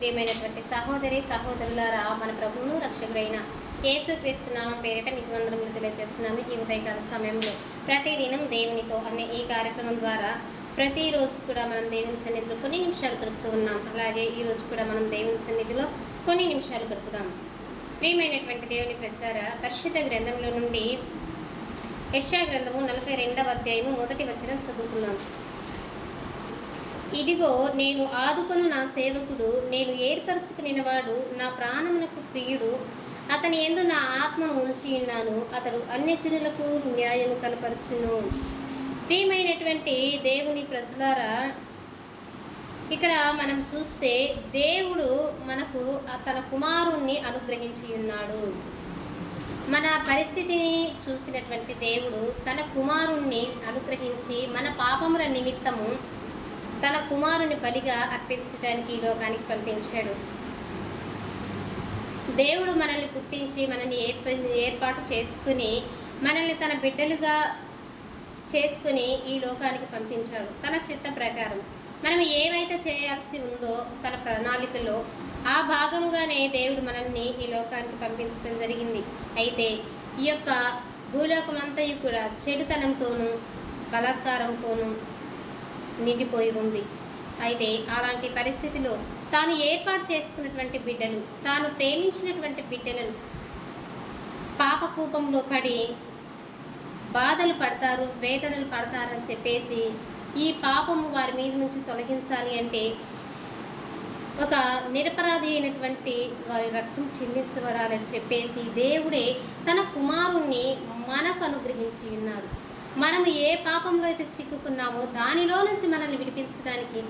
ప్రియమైనటువంటి సహోదరి సహోదరులారా మన ప్రభువును రక్షకుడైన యేసుక్రీస్తు నామం పేరిట మీకు వందనములు తెలియజేస్తున్నాము. ఈ ఉదయకాల సమయంలో ప్రతిదినం దేవునితో అనే ఈ కార్యక్రమం ద్వారా ప్రతిరోజు కూడా మనం దేవుని సన్నిధిలో కొన్ని నిమిషాలు గడుపుతూ ఉన్నాం. అలాగే ఈరోజు కూడా మనం దేవుని సన్నిధిలో కొన్ని నిమిషాలు గడుపుదాం. ప్రియమైనటువంటి దేవుని ప్రశ్నారా పరిశుద్ధ గ్రంథంలో నుండి యశా గ్రంథము నలభై రెండవ అధ్యాయము మొదటి వచనం చదువుకుందాం. ఇదిగో నేను ఆదుకొను నా సేవకుడు నేను ఏర్పరచుకునినవాడు నా ప్రాణమునకు ప్రియుడు. అతని ఎందు నా ఆత్మను ఉంచి ఉన్నాను. అతడు అన్యజనులకు న్యాయము కనపరచును. ప్రియమైనటువంటి దేవుని ప్రజలారా ఇక్కడ మనం చూస్తే దేవుడు మనకు తన కుమారుణ్ణి అనుగ్రహించి ఉన్నాడు. మన పరిస్థితిని చూసినటువంటి దేవుడు తన కుమారుణ్ణి అనుగ్రహించి మన పాపముల నిమిత్తము తన కుమారుని బలిగా అర్పించడానికి ఈ లోకానికి పంపించాడు. దేవుడు మనల్ని పుట్టించి మనల్ని ఏర్ప ఏర్పాటు చేసుకుని మనల్ని తన బిడ్డలుగా చేసుకుని ఈ లోకానికి పంపించాడు. తన చిత్త ప్రకారం మనం ఏవైతే చేయాల్సి ఉందో తన ప్రణాళికలో ఆ భాగంగానే దేవుడు మనల్ని ఈ లోకానికి పంపించడం జరిగింది. అయితే ఈ యొక్క భూలోకమంతయు కూడా చెడుతనంతోనూ బలాత్కారంతోనూ నిండిపోయి ఉంది అయితే అలాంటి పరిస్థితిలో తాను ఏర్పాటు చేసుకున్నటువంటి బిడ్డలు తాను ప్రేమించినటువంటి బిడ్డలను పాపకూపంలో పడి బాధలు పడతారు వేదనలు పడతారని చెప్పేసి ఈ పాపము వారి మీద నుంచి తొలగించాలి అంటే ఒక నిరపరాధి అయినటువంటి వారి రక్తం చెల్లించబడాలని చెప్పేసి దేవుడే తన కుమారుణ్ణి మనకు అనుగ్రహించి ఉన్నాడు. మనం ఏ పాపంలో అయితే చిక్కుకున్నామో దానిలో నుంచి మనల్ని విడిపించడానికి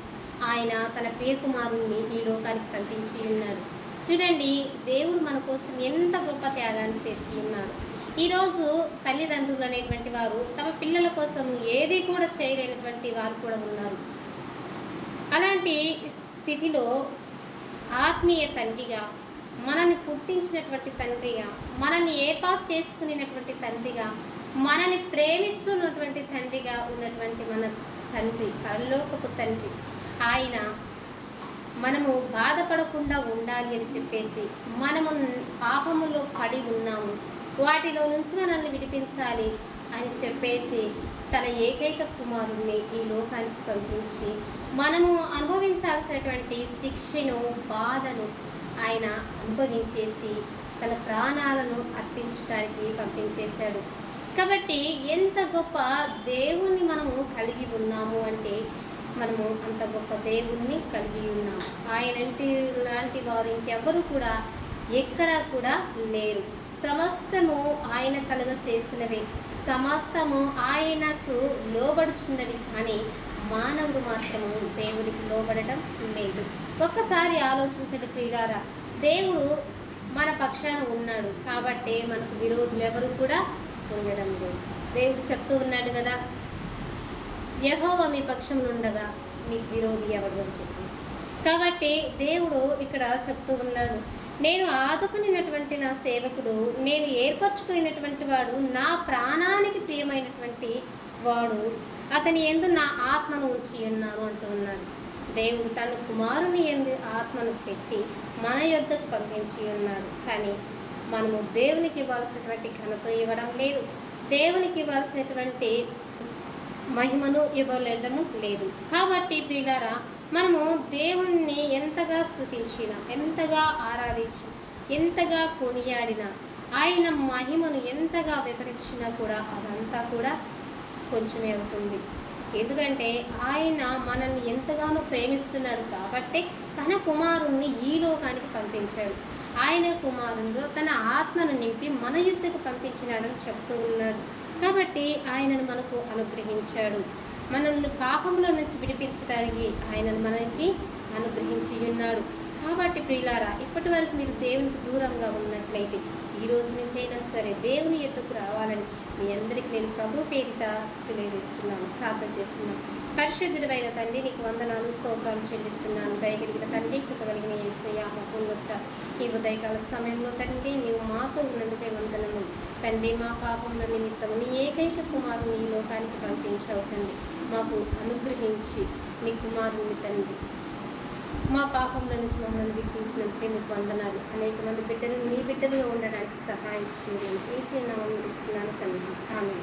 ఆయన తన పేరు కుమారుణ్ణి ఈ లోకానికి పంపించి ఉన్నాడు. చూడండి దేవుడు మన కోసం ఎంత గొప్ప త్యాగాన్ని చేసి ఉన్నాడు. ఈరోజు తల్లిదండ్రులు అనేటువంటి వారు తమ పిల్లల కోసం ఏది కూడా చేయలేనటువంటి వారు కూడా ఉన్నారు. అలాంటి స్థితిలో ఆత్మీయ తండ్రిగా మనల్ని పుట్టించినటువంటి తండ్రిగా మనల్ని ఏర్పాటు చేసుకునేటువంటి తండ్రిగా మనల్ని ప్రేమిస్తున్నటువంటి తండ్రిగా ఉన్నటువంటి మన తండ్రి పరలోకపు తండ్రి ఆయన మనము బాధపడకుండా ఉండాలి అని చెప్పేసి మనము పాపములో పడి ఉన్నాము. వాటిలో నుంచి మనల్ని విడిపించాలి అని చెప్పేసి తన ఏకైక కుమారుణ్ణి ఈ లోకానికి పంపించి మనము అనుభవించాల్సినటువంటి శిక్షను బాధను ఆయన అనుభవించేసి తన ప్రాణాలను అర్పించడానికి పంపించేశాడు. కాబట్టి ఎంత గొప్ప దేవుణ్ణి మనము కలిగి ఉన్నాము అంటే మనము అంత గొప్ప దేవుణ్ణి కలిగి ఉన్నాము. ఆయనంటి లాంటి వారు ఇంకెవరు కూడా ఎక్కడా కూడా లేరు. సమస్తము ఆయన కలుగ చేసినవి. సమస్తము ఆయనకు లోబడుచున్నవి కానీ మానవుడు మాత్రము దేవుడికి లోబడటం లేదు. ఒక్కసారి ఆలోచించండి ప్రియులారా దేవుడు మన పక్షాన ఉన్నాడు. కాబట్టి మనకు విరోధులు ఎవరు కూడా ఉండడం లేదు దేవుడు చెప్తూ ఉన్నాడు కదా యహోవ మీ పక్షంలో ఉండగా మీకు విరోధి ఎవడు అని చెప్పేసి. కాబట్టి దేవుడు ఇక్కడ చెప్తూ ఉన్నాడు నేను ఆదుకునినటువంటి నా సేవకుడు నేను ఏర్పరచుకునేటువంటి వాడు నా ప్రాణానికి ప్రియమైనటువంటి వాడు అతని ఎందు నా ఆత్మను ఉంచి ఉన్నాను అంటూ ఉన్నాడు. దేవుడు తన కుమారుని ఎందు ఆత్మను పెట్టి మన యొద్దకు పంపించి ఉన్నాడు. కానీ మనము దేవునికి ఇవ్వాల్సినటువంటి ఘనతను ఇవ్వడం లేదు. దేవునికి ఇవ్వాల్సినటువంటి మహిమను ఇవ్వలేడము లేదు. కాబట్టి ప్రియులారా మనము దేవుణ్ణి ఎంతగా స్థుతించినా ఎంతగా ఆరాధించి ఎంతగా కొనియాడినా ఆయన మహిమను ఎంతగా వివరించినా కూడా అదంతా కూడా కొంచెమే అవుతుంది. ఎందుకంటే ఆయన మనల్ని ఎంతగానో ప్రేమిస్తున్నాడు కాబట్టి తన కుమారుణ్ణి ఈ లోకానికి పంపించాడు. ఆయన కుమారుడు తన ఆత్మను నింపి మన యుద్ధకు పంపించినాడని చెప్తూ ఉన్నాడు. కాబట్టి ఆయనను మనకు అనుగ్రహించాడు. మనల్ని పాపంలో నుంచి విడిపించడానికి ఆయనను మనకి అనుగ్రహించి ఉన్నాడు. కాబట్టి ప్రియులారా ఇప్పటి వరకు మీరు దేవునికి దూరంగా ఉన్నట్లయితే ఈ రోజు నుంచైనా సరే దేవుని ఎత్తుకు రావాలని మీ అందరికీ నేను ప్రభు పేరిట తెలియజేస్తున్నాను. ప్రార్థన చేస్తున్నాను పరిశుద్ధుడమైన తండ్రి నీకు వందనాలు స్తోత్రాలు చెల్లిస్తున్నాను. దయగలిగిన తండ్రి కృపగలిగిన ఏసయ్య మహోన్నత ఈ ఉదయకాల సమయంలో తండ్రి నీవు మాతో ఉన్నందుకే వందనము తండ్రి మా పాపముల నిమిత్తం నీ ఏకైక కుమారుని ఈ లోకానికి పంపించావు తండ్రి. మాకు అనుగ్రహించి నీ కుమారుని తండ్రి. మా పాపంలో నుంచి మమ్మల్ని విడిపించినందుకే మీకు వందనాలు. అనేక మంది బిడ్డలు నీ బిడ్డలుగా ఉండడానికి సహాయం చేయండి ఏసీ నామం ఇచ్చినాను తండ్రి. ఆమె